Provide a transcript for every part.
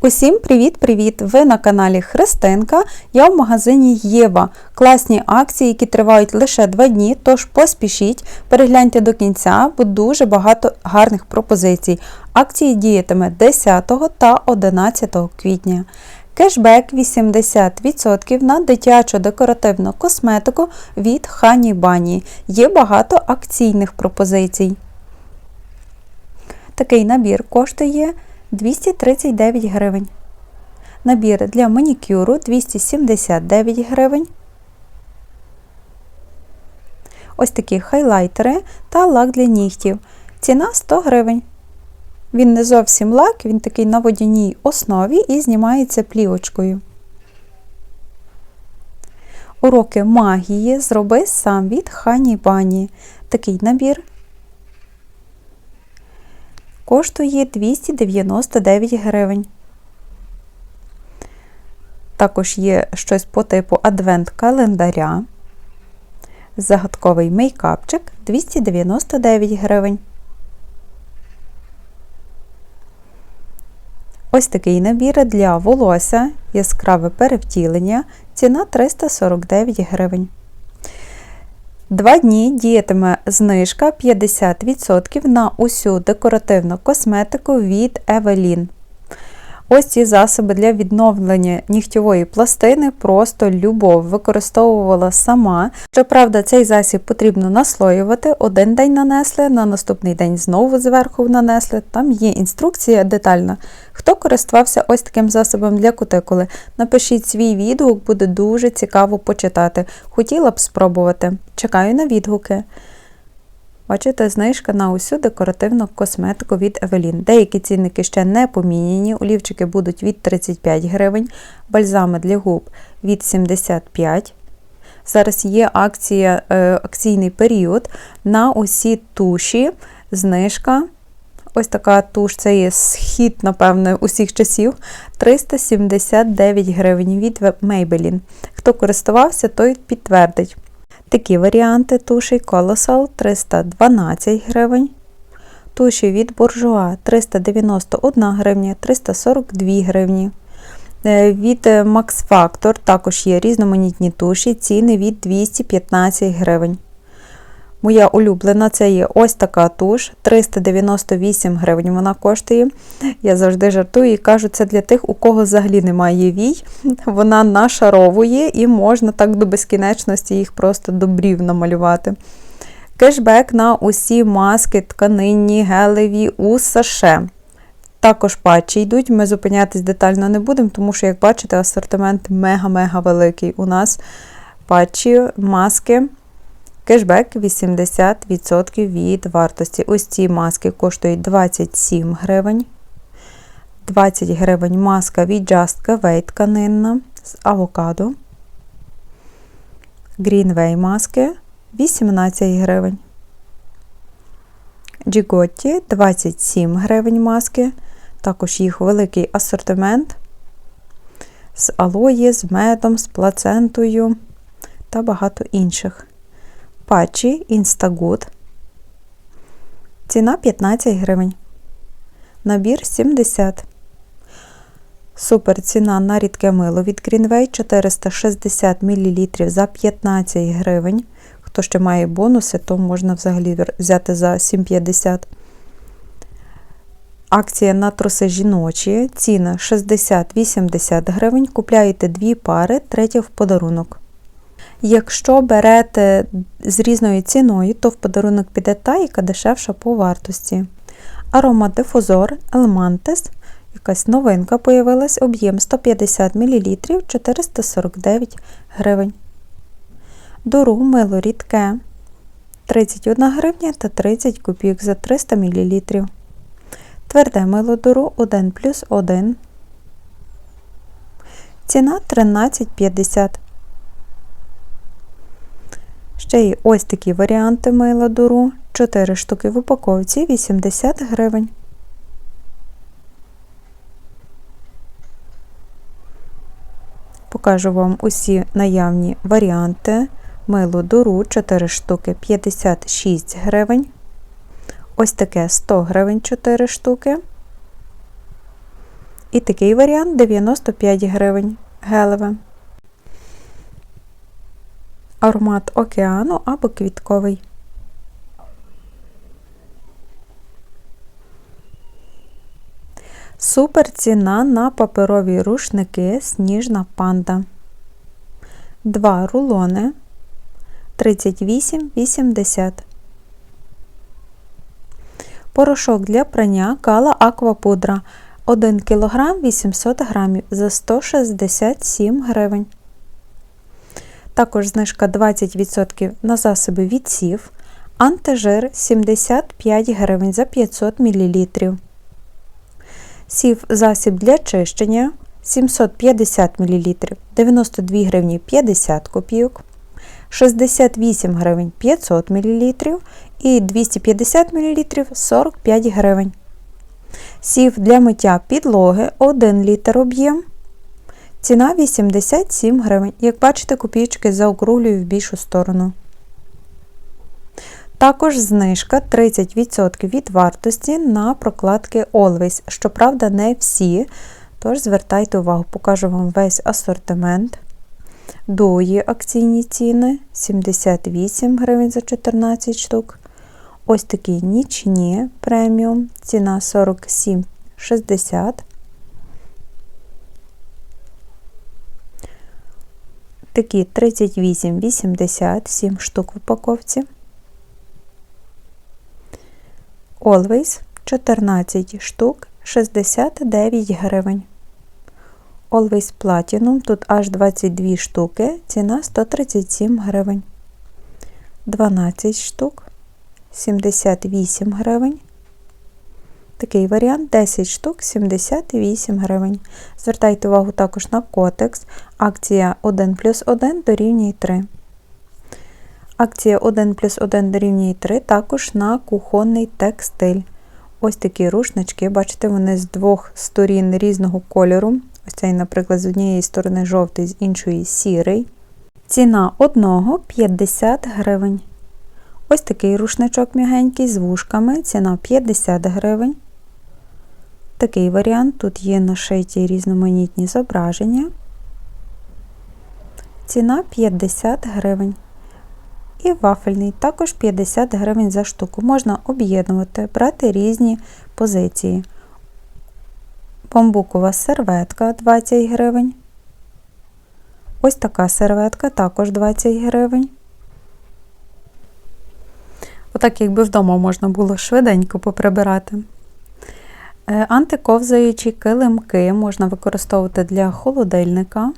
Усім привіт-привіт! Ви на каналі Христинка. Я в магазині Єва. Класні акції, які тривають лише 2 дні, тож поспішіть, перегляньте до кінця, бо дуже багато гарних пропозицій. Акції діятиме 10 та 11 квітня. Кешбек 80% на дитячу декоративну косметику від Хані Бані. Є багато акційних пропозицій. Такий набір коштує 239 гривень. Набір для манікюру 279 гривень. Ось такі хайлайтери та лак для нігтів. Ціна 100 гривень. Він не зовсім лак, він такий на водяній основі і знімається плівочкою. Уроки магії зроби сам від Хані Бані. Такий набір коштує 299 гривень. Також є щось по типу адвент-календаря. Загадковий мейкапчик 299 гривень. Ось такий набір для волосся, яскраве перевтілення, ціна 349 гривень. Два дні діятиме знижка 50% на усю декоративну косметику від Evelyn. Ось ці засоби для відновлення нігтєвої пластини, просто любов використовувала сама. Щоправда, цей засіб потрібно наслоювати, один день нанесли, на наступний день знову зверху нанесли. Там є інструкція детальна. Хто користувався ось таким засобом для кутикули? Напишіть свій відгук, буде дуже цікаво почитати. Хотіла б спробувати. Чекаю на відгуки. Бачите, знижка на усю декоративну косметику від Evelyn. Деякі цінники ще не поміняні, олівчики будуть від 35 гривень, бальзами для губ від 75 Зараз є акція, е, акційний період на усі туші, знижка. Ось така туш, це є схід, напевно, усіх часів. 379 гривень від Maybelline. Хто користувався, той підтвердить. Такі варіанти туші Colossal 312 гривень. Туші від буржуа 391 гривня, 342 гривні. Е, від Max Factor також є різноманітні туші, ціни від 215 гривень. Моя улюблена це є ось така туш, 398 гривень вона коштує. Я завжди жартую і кажу, це для тих, у кого взагалі немає вій. Вона нашаровує і можна так до безкінечності їх просто добрів намалювати. Кешбек на усі маски, тканинні, гелеві у саше. Також патчі йдуть, ми зупинятись детально не будемо, тому що, як бачите, асортимент мега-мега великий. У нас патчі, маски. Кешбек 80% від вартості. Ось ці маски коштують 27 гривень. 20 гривень маска від Just Cavey тканинна з авокадо. Greenway маски 18 гривень. Джіготті 27 гривень маски. Також їх великий асортимент з алої, з медом, з плацентою та багато інших патчі Instagood. Ціна 15 гривень. Набір 70. Супер ціна на рідке мило від Greenway 460 мл за 15 гривень. Хто ще має бонуси, то можна взагалі взяти за 7,50. Акція на труси жіночі. Ціна 60-80 гривень. Купляєте дві пари, третя в подарунок. Якщо берете з різною ціною, то в подарунок піде та, яка дешевша по вартості. Аромадифузор Elmantes, якась новинка появилась, об'єм 150 мл 449 гривень. Дору мило рідке 31 гривня та 30 копійок за 300 мл. Тверде мило дору 1 плюс 1. Ціна 13,50 Ще є ось такі варіанти мила дуру. 4 штуки в упаковці 80 гривень. Покажу вам усі наявні варіанти. Мило дуру 4 штуки 56 гривень. Ось таке 100 гривень 4 штуки. І такий варіант 95 гривень гелеве. Аромат океану або квітковий. Супер ціна на паперові рушники Сніжна панда. Два рулони 38,80. Порошок для прання кала аквапудра 1 кг 800 г за 167 гривень. Також знижка 20% на засоби від сів. Антижир 75 гривень за 500 мл. Сів засіб для чищення 750 мл 92 гривні 50 копійок, 68 гривень 500 мл і 250 мл 45 гривень. Сів для миття підлоги 1 літр об'єм. Ціна 87 гривень. Як бачите, копійки заокруглюю в більшу сторону. Також знижка 30% від вартості на прокладки Always. Щоправда, не всі. Тож звертайте увагу, покажу вам весь асортимент. Дої акційні ціни 78 гривень за 14 штук. Ось такі нічні преміум, ціна 47,60. Такі 38,80, 7 штук в упаковці. Always 14 штук 69 гривень. Always Platinum, тут аж 22 штуки, ціна 137 гривень. 12 штук 78 гривень. Такий варіант 10 штук 78 гривень. Звертайте увагу також на котекс. Акція 1 плюс 1 дорівнює 3. Акція 1 плюс 1 дорівнює 3 також на кухонний текстиль. Ось такі рушнички, бачите, вони з двох сторін різного кольору. Ось цей, наприклад, з однієї сторони жовтий, з іншої сірий. Ціна одного 50 гривень. Ось такий рушничок м'ягенький з вушками, ціна 50 гривень. Такий варіант, тут є нашиті різноманітні зображення. Ціна 50 гривень. І вафельний також 50 гривень за штуку. Можна об'єднувати, брати різні позиції. Бамбукова серветка 20 гривень. Ось така серветка також 20 гривень. Отак, якби вдома можна було швиденько поприбирати. Е, антиковзаючі килимки можна використовувати для холодильника.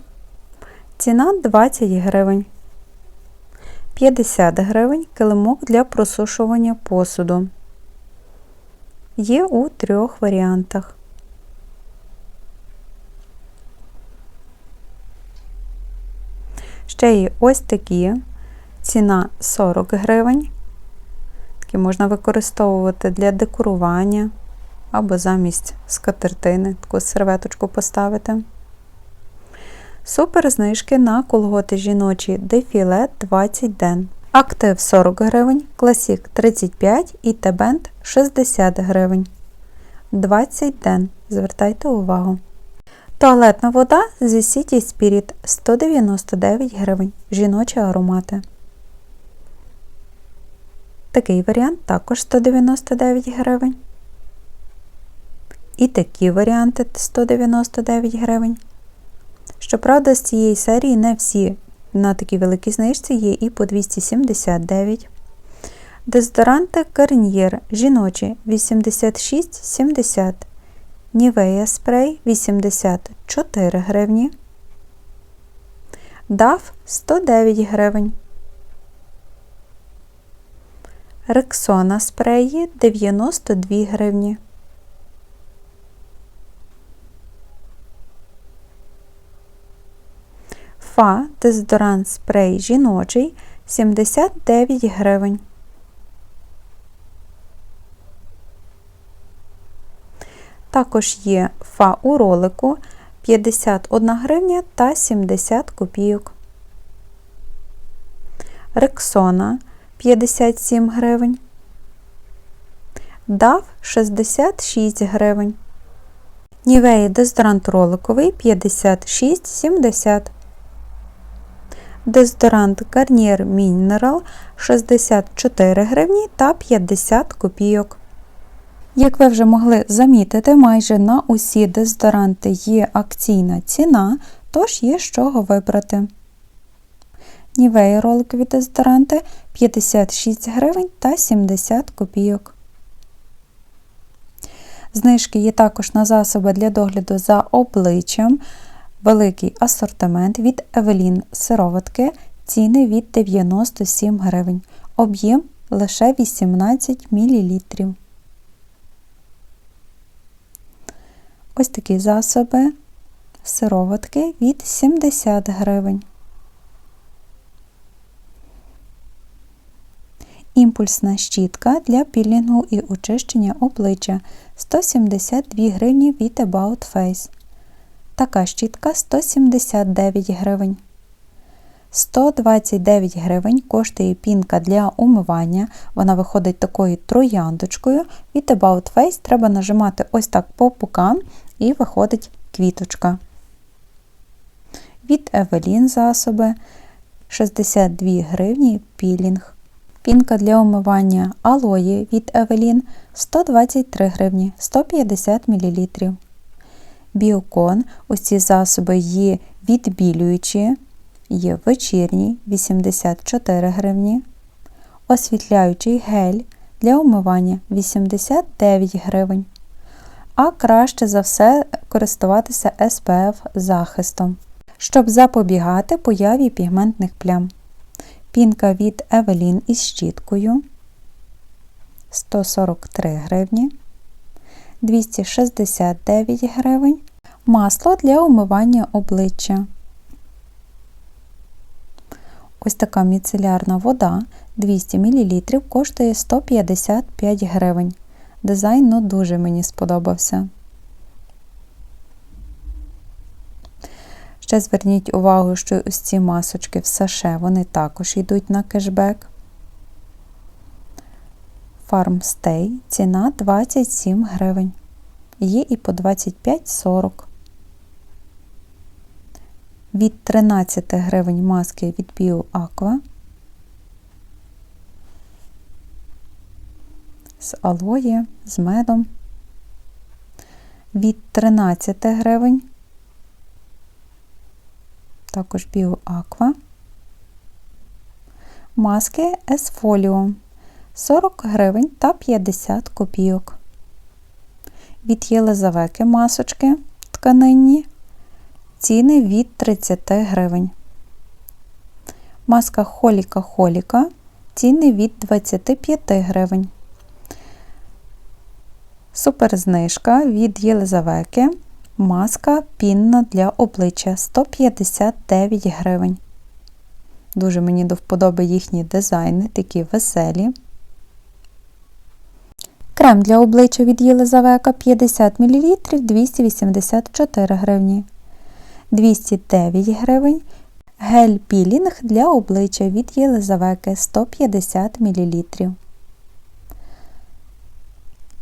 Ціна 20 гривень. 50 гривень килимок для просушування посуду. Є у трьох варіантах. Ще є ось такі. Ціна 40 гривень. Такі можна використовувати для декорування або замість скатертини таку серветочку поставити. Супер знижки на колготи жіночі дефіле 20 ден. Актив 40 гривень, класік 35 і Тебенд 60 гривень. 20 ден. Звертайте увагу. Туалетна вода зі City Spirit 199 гривень. Жіночі аромати. Такий варіант також 199 гривень. І такі варіанти 199 гривень. Щоправда, з цієї серії не всі на такій великій знижці є і по 279. Дезодоранти Garnier жіночі 86,70. Нівея спрей 84 гривні. DAF 109 гривень. Рексона спреї 92 гривні. Фа дезодорант спрей жіночий 79 гривень. Також є фа у ролику 51 гривня та 70 копійок. Рексона 57 гривень. Дав 66 гривень. Нівея дезодорант роликовий 56,70. Дезодорант Garnier Mineral 64 гривні та 50 копійок. Як ви вже могли замітити, майже на усі дезодоранти є акційна ціна, тож є з чого вибрати. Нівея роликові дезодоранти 56 гривень та 70 копійок. Знижки є також на засоби для догляду за обличчям, великий асортимент від Evelyn сироватки, ціни від 97 гривень, об'єм лише 18 мл. Ось такі засоби сироватки від 70 гривень. Імпульсна щітка для пілінгу і очищення обличчя 172 гривні від About Face. Така щітка 179 гривень. 129 гривень коштує пінка для умивання. Вона виходить такою трояндочкою. Від About Face треба нажимати ось так по пукам і виходить квіточка. Від Evelyn засоби 62 гривні пілінг. Пінка для умивання алої від Evelyn 123 гривні 150 мл. Біокон, ось ці засоби є відбілюючі, є вечірні 84 гривні. Освітляючий гель для умивання 89 гривень. А краще за все користуватися SPF захистом, щоб запобігати появі пігментних плям. Пінка від Evelyn із щіткою 143 гривні, 269 гривень. Масло для умивання обличчя. Ось така міцелярна вода 200 мл коштує 155 гривень. Дизайн ну, дуже мені сподобався. Ще зверніть увагу, що ось ці масочки в саше, вони також йдуть на кешбек. Farmstay ціна 27 гривень. Є і по 25,40. Від 13 гривень маски від BioAqua. З алоє, з медом. Від 13 гривень також BioAqua. Маски Esfolio 40 гривень та 50 копійок. Від Єлизавети масочки тканинні. Ціни від 30 гривень. Маска Холіка Холіка. Ціни від 25 гривень. Суперзнижка від Єлизавети. Маска пінна для обличчя 159 гривень. Дуже мені до вподоби їхні дизайни, такі веселі. Крем для обличчя від Єлизавека 50 мл 284 гривні. 209 гривень. Гель пілінг для обличчя від Єлизавети 150 мл.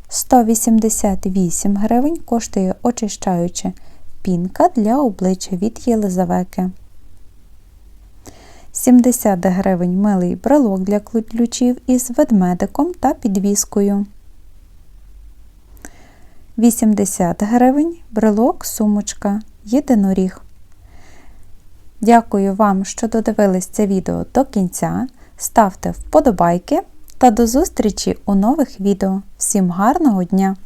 188 гривень коштує очищаюча пінка для обличчя від Єлизавети. 70 гривень милий брелок для ключів із ведмедиком та підвіскою. 80 гривень брелок сумочка єдиноріг. Дякую вам, що додивились це відео до кінця. Ставте вподобайки та до зустрічі у нових відео. Всім гарного дня!